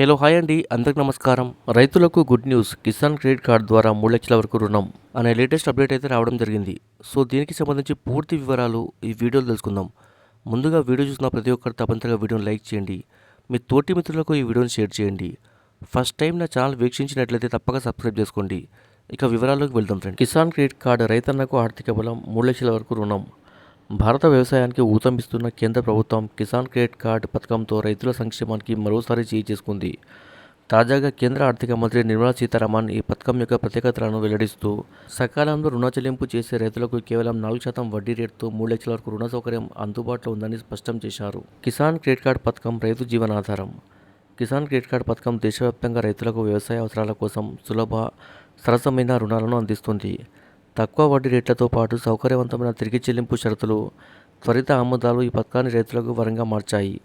Hello hi అండి. అందరికి నమస్కారం. రైతులకు good news. Kisan credit card ద్వారా మూడు లక్షల వరకు రుణం అనే లేటెస్ట్ అప్డేట్ అయితే రావడం జరిగింది. సో దీనికి సంబంధించి పూర్తి వివరాలు ఈ వీడియోలో తెలుసుకుందాం. ముందుగా వీడియో చూసిన ప్రతి ఒక్కరు తప్పనిసరిగా వీడియోని లైక్ చేయండి. మీ తోటి మిత్రులకు ఈ వీడియోని షేర్ చేయండి. ఫస్ట్ టైం నా ఛానల్ వీక్షించినట్లయితే తప్పక సబ్స్క్రైబ్ చేసుకోండి. ఇక వివరాల్లోకి వెళ్దాం ఫ్రెండ్ కిసాన్ క్రెడిట్ కార్డు రైతన్నకు ఆర్థిక బలం మూడు లక్షల వరకు రుణం. భారత వ్యవసాయానికి ఊతమిస్తున్న కేంద్ర ప్రభుత్వం కిసాన్ క్రెడిట్ కార్డ్ పథకంతో రైతుల సంక్షేమానికి మరోసారి చేయి చేసుకుంది. తాజాగా కేంద్ర ఆర్థిక మంత్రి నిర్మలా సీతారామన్ ఈ పథకం యొక్క ప్రత్యేకతలను వెల్లడిస్తూ సకాలంలో రుణ చెల్లింపు చేసే రైతులకు కేవలం నాలుగు శాతం వడ్డీ రేటుతో మూడు లక్షల వరకు రుణ సౌకర్యం అందుబాటులో ఉందని స్పష్టం చేశారు. కిసాన్ క్రెడిట్ కార్డ్ పథకం రైతు జీవనాధారం. కిసాన్ క్రెడిట్ కార్డ్ పథకం దేశవ్యాప్తంగా రైతులకు వ్యవసాయ అవసరాల కోసం సులభ సరసమైన రుణాలను అందిస్తుంది. తక్కువ వడ్డీ రేట్లతో పాటు సౌకర్యవంతమైన తిరిగి చెల్లింపు షరతులు త్వరిత ఆమోదాలు ఈ పథకాన్ని రైతులకు వరంగా మార్చాయి.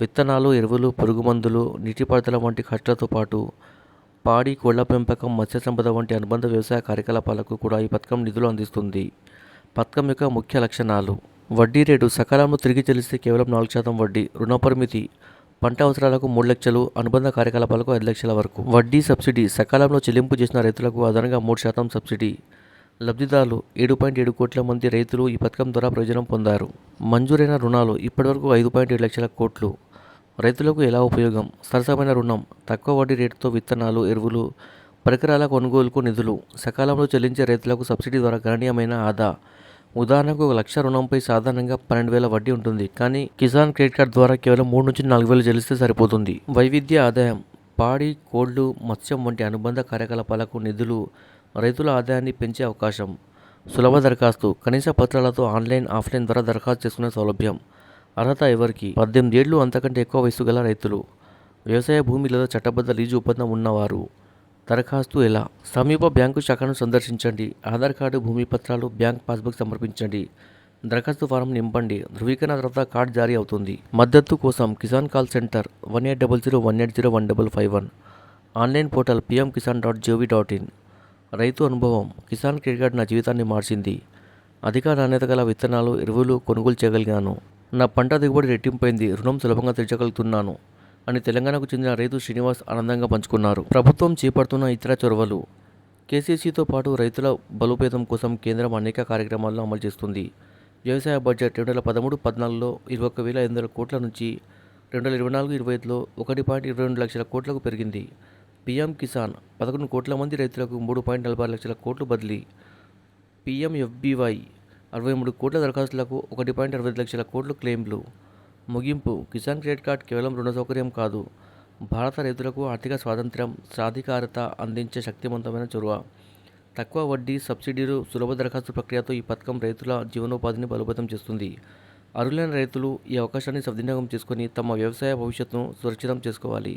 విత్తనాలు ఎరువులు పురుగుమందులు నీటిపారుదల వంటి ఖర్చులతో పాటు పాడి కోళ్ళ పెంపకం మత్స్య సంపద వంటి అనుబంధ వ్యవసాయ కార్యకలాపాలకు కూడా ఈ పథకం నిధులు అందిస్తుంది. పథకం యొక్క ముఖ్య లక్షణాలు. వడ్డీ రేటు సకాలంలో తిరిగి చెల్లిస్తే కేవలం నాలుగు శాతం వడ్డీ రుణ పరిమితి పంట అవసరాలకు మూడు లక్షలు అనుబంధ కార్యకలాపాలకు ఐదు లక్షల వరకు. వడ్డీ సబ్సిడీ సకాలంలో చెల్లింపు చేసిన రైతులకు అదనంగా మూడు శాతం సబ్సిడీ లబ్ధిదారులు ఏడు పాయింట్ ఏడు కోట్ల మంది రైతులు ఈ పథకం ద్వారా ప్రయోజనం పొందారు. మంజూరైన రుణాలు ఇప్పటివరకు ఐదు పాయింట్ ఏడు లక్షల కోట్లు. రైతులకు ఎలా ఉపయోగం? సరసమైన రుణం తక్కువ వడ్డీ రేటుతో విత్తనాలు ఎరువులు పరికరాల కొనుగోలుకు నిధులు సకాలంలో చెల్లించే రైతులకు సబ్సిడీ ద్వారా గణనీయమైన ఆదా. ఉదాహరణకు ఒక లక్ష రుణంపై సాధారణంగా పన్నెండు వేల వడ్డీ ఉంటుంది కానీ కిసాన్ క్రెడిట్ కార్డ్ ద్వారా కేవలం మూడు నుంచి నాలుగు వేలు చెల్లిస్తే సరిపోతుంది. వైవిధ్య ఆదాయం పాడి కోళ్ళు మత్స్యం వంటి అనుబంధ కార్యకలాపాలకు నిధులు రైతుల ఆదాయాన్ని పెంచే అవకాశం. సులభ దరఖాస్తు. కనీస పత్రాలతో ఆన్లైన్ ఆఫ్లైన్ ద్వారా దరఖాస్తు చేసుకునే సౌలభ్యం. అర్హత ఎవరికి? పద్దెనిమిది ఏళ్ళు అంతకంటే ఎక్కువ వయసు గల రైతులు. వ్యవసాయ భూమి లేదా చట్టబద్ధ లీజు ఒప్పందం ఉన్నవారు. దరఖాస్తు ఎలా? సమీప బ్యాంకు శాఖను సందర్శించండి. ఆధార్ కార్డు భూమి పత్రాలు బ్యాంక్ పాస్బుక్ సమర్పించండి. దరఖాస్తు ఫారం నింపండి. ధృవీకరణ తర్వాత కార్డు జారీ అవుతుంది. మద్దతు కోసం Kisan call centre one eight double zero one eight zero one double five one. Online portal PM Kisan dot GOV dot in. రైతు అనుభవం. కిసాన్ క్రెడిట్ కార్డ్ నా జీవితాన్ని మార్చింది. అధిక నాణ్యత గల విత్తనాలు ఎరువులు కొనుగోలు చేయగలిగాను. నా పంట దిగుబడి రెట్టింపైంది. రుణం సులభంగా తీర్చగలుగుతున్నాను అని తెలంగాణకు చెందిన రైతు శ్రీనివాస్ ఆనందంగా పంచుకున్నారు. ప్రభుత్వం చేపడుతున్న ఇతర చొరవలు. కేసీసీతో పాటు రైతుల బలోపేతం కోసం కేంద్రం అనేక కార్యక్రమాలను అమలు చేస్తుంది. వ్యవసాయ బడ్జెట్ రెండు వేల పదమూడు పద్నాలుగులో ఇరవై ఒక వేల ఎనిమిది వందల కోట్ల నుంచి రెండు వేల ఇరవై నాలుగు ఇరవై ఐదులో ఒకటి పాయింట్ ఇరవై రెండు లక్షల కోట్లకు పెరిగింది. పీఎం కిసాన్ పదకొండు కోట్ల మంది రైతులకు మూడు పాయింట్ నలభై ఆరు లక్షల కోట్లు బదిలీ. పీఎం ఎఫ్బీవై అరవై మూడు కోట్ల దరఖాస్తులకు ఒకటి పాయింట్ అరవై ఐదు లక్షల కోట్లు క్లెయిమ్లు. ముగింపు కిసాన్ క్రెడిట్ కార్డ్ కేవలం రుణ సౌకర్యం కాదు. భారత రైతులకు ఆర్థిక స్వాతంత్ర్యం సాధికారత అందించే శక్తివంతమైన చొరవ. తక్కువ వడ్డీ సబ్సిడీలు సులభ దరఖాస్తు ప్రక్రియతో ఈ పథకం రైతుల జీవనోపాధిని బలోపేతం చేస్తుంది. అర్హులైన రైతులు ఈ అవకాశాన్ని సద్వినియోగం చేసుకొని తమ వ్యవసాయ భవిష్యత్తును సురక్షితం చేసుకోవాలి.